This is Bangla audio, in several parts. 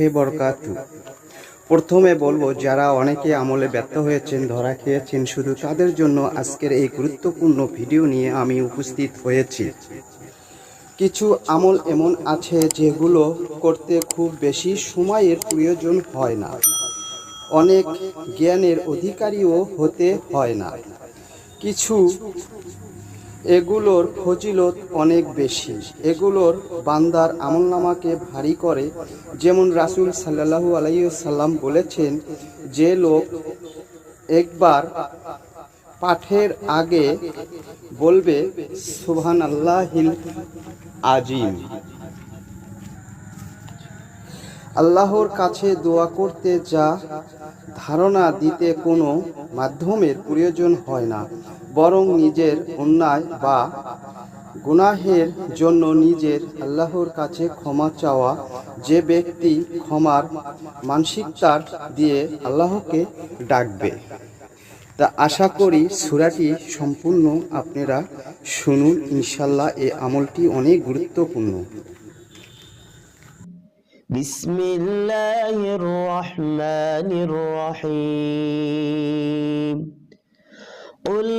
হে বরকাতু। প্রথমে বলব, যারা অনেকে আমলে ব্যর্থ হয়েছেন, ধরা খেয়েছেন, শুধু তাদের জন্য আজকের এই গুরুত্বপূর্ণ ভিডিও নিয়ে আমি উপস্থিত হয়েছি। কিছু আমল এমন আছে যেগুলো করতে খুব বেশি সময়ের প্রয়োজন হয় না। অনেক জ্ঞানের অধিকারীও হতে হয় না। কিছু এগুলোর ফজিলত অনেক বেশি। এগুলোর বান্দার আমলনামাকে ভারী করে, যেমন রাসূল সাল্লাল্লাহু আলাইহি সাল্লাম বলেছেন যে লোক একবার পাঠের আগে বলবে সুবহান আল্লাহিল আজিম আল্লাহর কাছে দোয়া করতে যা ধারণা দিতে কোনো মাধ্যমের প্রয়োজন হয় না। বরং নিজের অন্যায় বা গুনাহের জন্য নিজের আল্লাহর কাছে ক্ষমা চাওয়া যে ব্যক্তি ক্ষমার মানসিকতার দিয়ে আল্লাহকে ডাকবে তা আশা করি সুরাটি সম্পূর্ণ আপনারা শুনুন ইনশাল্লাহ এ আমলটি অনেক গুরুত্বপূর্ণ بسم الله الرحمن الرحيم قل أعوذ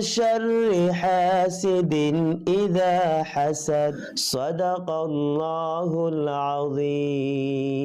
شر حاسد إذا حسد. صدق الله العظيم.